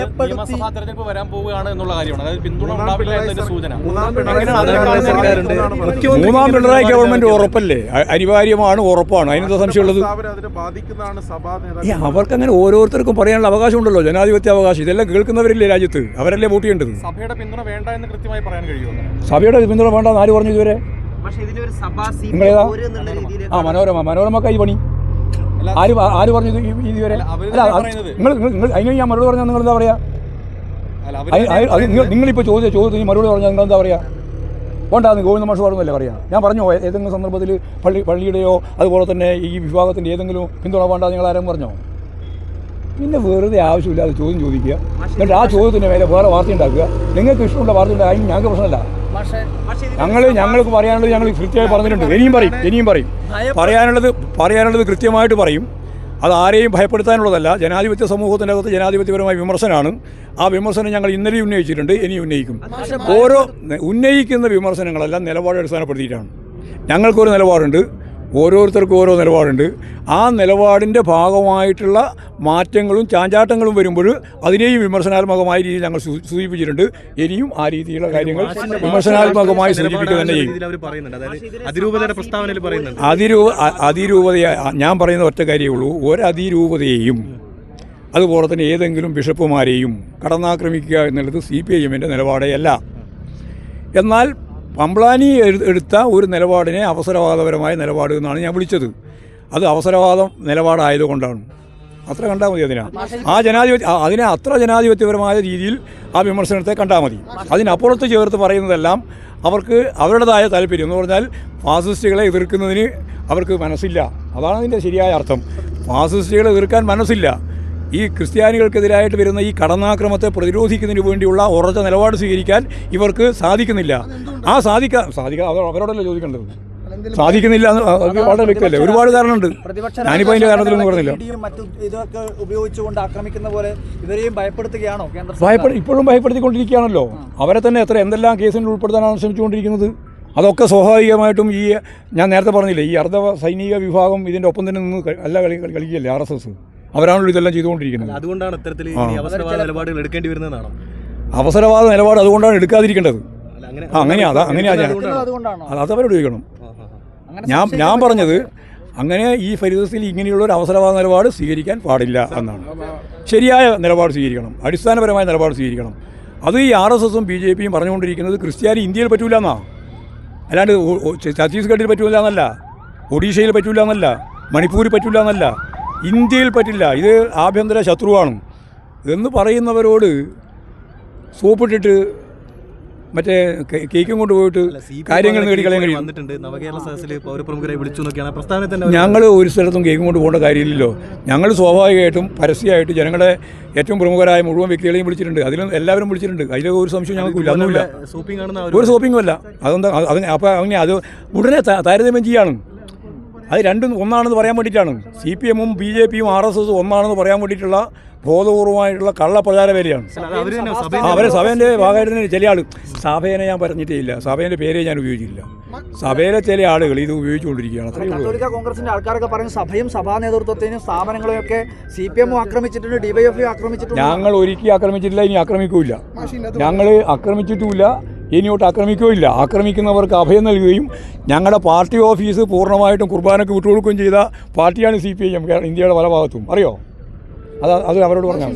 നിയമസഭാ തെരഞ്ഞെടുപ്പ് വരാൻ പോവുകയാണ് എന്നുള്ള കാര്യമാണ്. അതായത് പിന്തുണ മൂന്നാം ഉണ്ടാവില്ല പിണറായി സൂചന. മൂന്നാം പിണറായി ഗവൺമെന്റ് ഉറപ്പല്ലേ? അനിവാര്യമാണ് ഉറപ്പാണ്. അതിനെന്താ സംശയമുള്ളത്? അവർക്ക് അങ്ങനെ ഓരോരുത്തർക്കും പറയാനുള്ള അവകാശമുണ്ടല്ലോ. ജനാധിപത്യ അവകാശം. ഇതെല്ലാം കേൾക്കുന്നവരില്ലേ രാജ്യത്ത്? അവരല്ലേ വോട്ട് ചെയ്യേണ്ടത്? സഭയുടെ പിന്തുണ വേണ്ട എന്ന് കൃത്യമായി പറയാൻ കഴിയുമോ? സഭയുടെ പിന്തുണ വേണ്ട ആര് പറഞ്ഞു ഇതുവരെ? പക്ഷേ ഇതിലൊരു സഭാ സീറ്റ് നിങ്ങളേതാ? എന്നുള്ള രീതിയിൽ ആ മനോരമ കൈ പണി. ആര് ആര് പറഞ്ഞു ഈ- ഇതുവരെ. നിങ്ങൾ നിങ്ങൾ- നിങ്ങൾ അതിന് ഞാൻ മറുപടി പറഞ്ഞാൽ നിങ്ങൾ എന്താ പറയാ? അല്ല, അവർ അത് നിങ്ങൾ നിങ്ങളിപ്പോൾ ചോദിച്ച ചോദ്യത്തിന് മറുപടി പറഞ്ഞാൽ നിങ്ങൾ എന്താ പറയാ വേണ്ടാന്ന് ഗോവിന്ദ മാഷ് പറഞ്ഞല്ലേ പറയാം? ഞാൻ പറഞ്ഞു ഏതെങ്കിലും സന്ദർഭത്തിൽ പള്ളി പള്ളിയുടെയോ അതുപോലെ തന്നെ ഈ വിഭാഗത്തിന്റെ ഏതെങ്കിലും പിന്തുണ വേണ്ട നിങ്ങൾ ആരും പറഞ്ഞോ? പിന്നെ വെറുതെ ആവശ്യമില്ലാതെ ചോദ്യം ചോദിക്കുക. എന്നിട്ട് ആ ചോദ്യത്തിന് മേലെ വേറെ വാർത്ത ഉണ്ടാക്കുക. നിങ്ങൾക്ക് ഇഷ്ടമുള്ള വാർത്ത ഉണ്ടാകും അതിന് ഞങ്ങൾക്ക് പ്രശ്നമല്ല. ഞങ്ങൾ ഞങ്ങൾക്ക് പറയാനുള്ളത് ഞങ്ങൾ കൃത്യമായി പറഞ്ഞിട്ടുണ്ട്. ഇനിയും പറയും ഇനിയും പറയും. പറയാനുള്ളത് പറയാനുള്ളത് കൃത്യമായിട്ട് പറയും. അത് ആരെയും ഭയപ്പെടുത്താനുള്ളതല്ല. ജനാധിപത്യ സമൂഹത്തിന്റെ അകത്ത് ജനാധിപത്യപരമായ വിമർശനമാണ് ആ വിമർശനം ഞങ്ങൾ ഇന്നലെയും ഉന്നയിച്ചിട്ടുണ്ട് ഇനി ഉന്നയിക്കും. ഓരോ ഉന്നയിക്കുന്ന വിമർശനങ്ങളെല്ലാം നിലപാട് അടിസ്ഥാനപ്പെടുത്തിയിട്ടാണ്. ഞങ്ങൾക്കൊരു നിലപാടുണ്ട്. ഓരോരുത്തർക്കും ഓരോ നിലപാടുണ്ട്. ആ നിലപാടിന്റെ ഭാഗമായിട്ടുള്ള മാറ്റങ്ങളും ചാഞ്ചാട്ടങ്ങളും വരുമ്പോൾ അതിനെയും വിമർശനാത്മകമായ രീതിയിൽ ഞങ്ങൾ സൂചിപ്പിച്ചിട്ടുണ്ട്. ഇനിയും ആ രീതിയിലുള്ള കാര്യങ്ങൾ വിമർശനാത്മകമായി സൂചിപ്പിക്കുക തന്നെ ചെയ്യും അതിരൂപ അതിരൂപതയെ ഞാൻ പറയുന്ന ഒറ്റ കാര്യമേ ഉള്ളൂ. ഒരതിരൂപതയെയും അതുപോലെ തന്നെ ഏതെങ്കിലും ബിഷപ്പുമാരെയും കടന്നാക്രമിക്കുക എന്നുള്ളത് സി പി ഐ എമ്മിന്റെ നിലപാടേ അല്ല. എന്നാൽ പമ്പ്ലാനി എഴു- എടുത്ത ഒരു നിലപാടിനെ അവസരവാദപരമായ നിലപാട് എന്നാണ് ഞാൻ വിളിച്ചത്. അത് അവസരവാദം നിലപാടായതുകൊണ്ടാണ്. അത്ര കണ്ടാൽ മതി അതിനാ. ആ ജനാധിപത്യ അതിനെ അത്ര ജനാധിപത്യപരമായ രീതിയിൽ ആ വിമർശനത്തെ കണ്ടാൽ മതി. അതിനപ്പുറത്ത് ചേർത്ത് പറയുന്നതെല്ലാം അവർക്ക് അവരുടേതായ താല്പര്യം. എന്ന് പറഞ്ഞാൽ ഫാസിസ്റ്റുകളെ എതിർക്കുന്നതിന് അവർക്ക് മനസ്സില്ല. അതാണ് അതിന്റെ ശരിയായ അർത്ഥം. ഫാസിസ്റ്റുകളെ എതിർക്കാൻ മനസ്സില്ല. ഈ ക്രിസ്ത്യാനികൾക്കെതിരായിട്ട് വരുന്ന ഈ കടന്നാക്രമത്തെ പ്രതിരോധിക്കുന്നതിന് വേണ്ടിയുള്ള ഉറച്ച നിലപാട് സ്വീകരിക്കാൻ ഇവർക്ക് സാധിക്കുന്നില്ല. ആ സാധിക്കാം സാധിക്കാം അത് അവരോടല്ലേ ചോദിക്കേണ്ടത്? സാധിക്കുന്നില്ല വളരെ വ്യക്തമല്ലേ? ഒരുപാട് കാരണമുണ്ട്. പ്രതിപക്ഷ ഞാനിപ്പോൾ അതിന്റെ കാരണത്തിലൊന്നും പറഞ്ഞില്ല. ഇതൊക്കെ ഉപയോഗിച്ചുകൊണ്ട് ആക്രമിക്കുന്ന പോലെ ഇവരെയും ഭയപ്പെടുത്തുകയാണോ ഭയപ്പെടു ഇപ്പോഴും ഭയപ്പെടുത്തിക്കൊണ്ടിരിക്കുകയാണല്ലോ. അവരെ തന്നെ എത്ര എന്തെല്ലാം കേസിൽ ഉൾപ്പെടുത്താനാണ് ശ്രമിച്ചുകൊണ്ടിരിക്കുന്നത്? അതൊക്കെ സ്വാഭാവികമായിട്ടും ഈ ഞാൻ നേരത്തെ പറഞ്ഞില്ലേ ഈ അർദ്ധ സൈനിക വിഭാഗം ഇതിന്റെ ഒപ്പം തന്നെ നിന്ന് അല്ല കളി കളി- കളിക്കുകയല്ലേ ആർ എസ് എസ്? അവരാണല്ലോ ഇതെല്ലാം ചെയ്തുകൊണ്ടിരിക്കുന്നത്. അതുകൊണ്ടാണ് ഇത്തരത്തിൽ. അവസരവാദ നിലപാടുകൾ എടുക്കേണ്ടി വരുന്നതാണോ അവസരവാദ നിലപാട് അതുകൊണ്ടാണ് എടുക്കാതിരിക്കേണ്ടത്. അങ്ങനെ അതാ- അങ്ങനെയാ ഞാൻ- അത് അവരോട് ചോദിക്കണം. ഞാൻ ഞാൻ പറഞ്ഞത് അങ്ങനെ ഈ ഫരിദസിൽ ഇങ്ങനെയുള്ള ഒരു അവസരവാദ നിലപാട് സ്വീകരിക്കാൻ പാടില്ല എന്നാണ്. ശരിയായ നിലപാട് സ്വീകരിക്കണം. അടിസ്ഥാനപരമായ നിലപാട് സ്വീകരിക്കണം. അത് ഈ ആർ എസ് എസും ബി ജെ പിയും പറഞ്ഞുകൊണ്ടിരിക്കുന്നത് ക്രിസ്ത്യാനി ഇന്ത്യയിൽ പറ്റൂല എന്നാ? അല്ലാണ്ട് ഛത്തീസ്ഗഡിൽ പറ്റൂല എന്നല്ല. ഒഡീഷയിൽ പറ്റൂല എന്നല്ല. മണിപ്പൂരിൽ പറ്റൂല എന്നല്ല. ഇന്ത്യയിൽ പറ്റില്ല. ഇത് ആഭ്യന്തര ശത്രുവാണ്. എന്ന് പറയുന്നവരോട് സോപ്പിട്ടിട്ട് മറ്റേ കേക്കും കൊണ്ട് പോയിട്ട് കാര്യങ്ങൾ നേടിക്കളയാൻ കഴിയും. ഞങ്ങൾ ഒരു സ്ഥലത്തും കേക്കും കൊണ്ട് പോകേണ്ട കാര്യമില്ലല്ലോ. ഞങ്ങൾ സ്വാഭാവികമായിട്ടും പരസ്യമായിട്ട് ജനങ്ങളെ ഏറ്റവും പ്രമുഖരായ മുഴുവൻ വ്യക്തികളെയും വിളിച്ചിട്ടുണ്ട്. അതിലും എല്ലാവരും വിളിച്ചിട്ടുണ്ട്. അതിൽ ഒരു സംശയം ഞങ്ങൾക്കില്ല. ഒന്നുമില്ല. ഒരു ഷോപ്പിംഗ് അല്ല. അതെന്താ? അത് അപ്പം അങ്ങനെ അത് ഉടനെ താരതമ്യം ചെയ്യാണ്. അത് രണ്ടും ഒന്നാണെന്ന് പറയാൻ വേണ്ടിയിട്ടാണ്. സി പി എമ്മും ബി ജെ പിയും ആർ എസ് എസും ഒന്നാണെന്ന് പറയാൻ വേണ്ടിയിട്ടുള്ള ബോധപൂർവമായിട്ടുള്ള കള്ളപ്രചാര വേലയാണ് അവർ തന്നെ ആ അവരെ സഭേന്റെ ഭാഗമായിട്ട് തന്നെ ചില ആൾ സഭേനെ ഞാൻ പറഞ്ഞിട്ടേ ഇല്ല. സഭേന്റെ പേര് ഞാൻ ഉപയോഗിച്ചില്ല സഭയിലെ ചില ആളുകൾ ഇത് ഉപയോഗിച്ചുകൊണ്ടിരിക്കുകയാണ്. കത്തോലിക്ക കോൺഗ്രസിന്റെ ആൾക്കാരൊക്കെ പറയുന്ന സഭയും സഭാ നേതൃത്വത്തിനും സ്ഥാപനങ്ങളെയും ഒക്കെ സി പി എമ്മും ആക്രമിച്ചിട്ടുണ്ട് ഡിവൈഎഫ്ഐ ആക്രമിച്ചിട്ടുണ്ട്. ഞങ്ങൾ ഒരിക്കലും ആക്രമിച്ചിട്ടില്ല ഇനി ആക്രമിക്കൂല ഞങ്ങൾ ആക്രമിച്ചിട്ടുമില്ല. ഇനിയോട്ട് ആക്രമിക്കുകയില്ല. ആക്രമിക്കുന്നവർക്ക് അഭയം നൽകുകയും ഞങ്ങളുടെ പാർട്ടി ഓഫീസ് പൂർണമായിട്ടും കുർബാനക്ക് വിട്ടുകൊടുക്കുകയും ചെയ്ത പാർട്ടിയാണ് സി പി ഐ എം ഇന്ത്യയുടെ പല ഭാഗത്തും. അറിയോ? അത് അത് അവരോട് പറഞ്ഞാൽ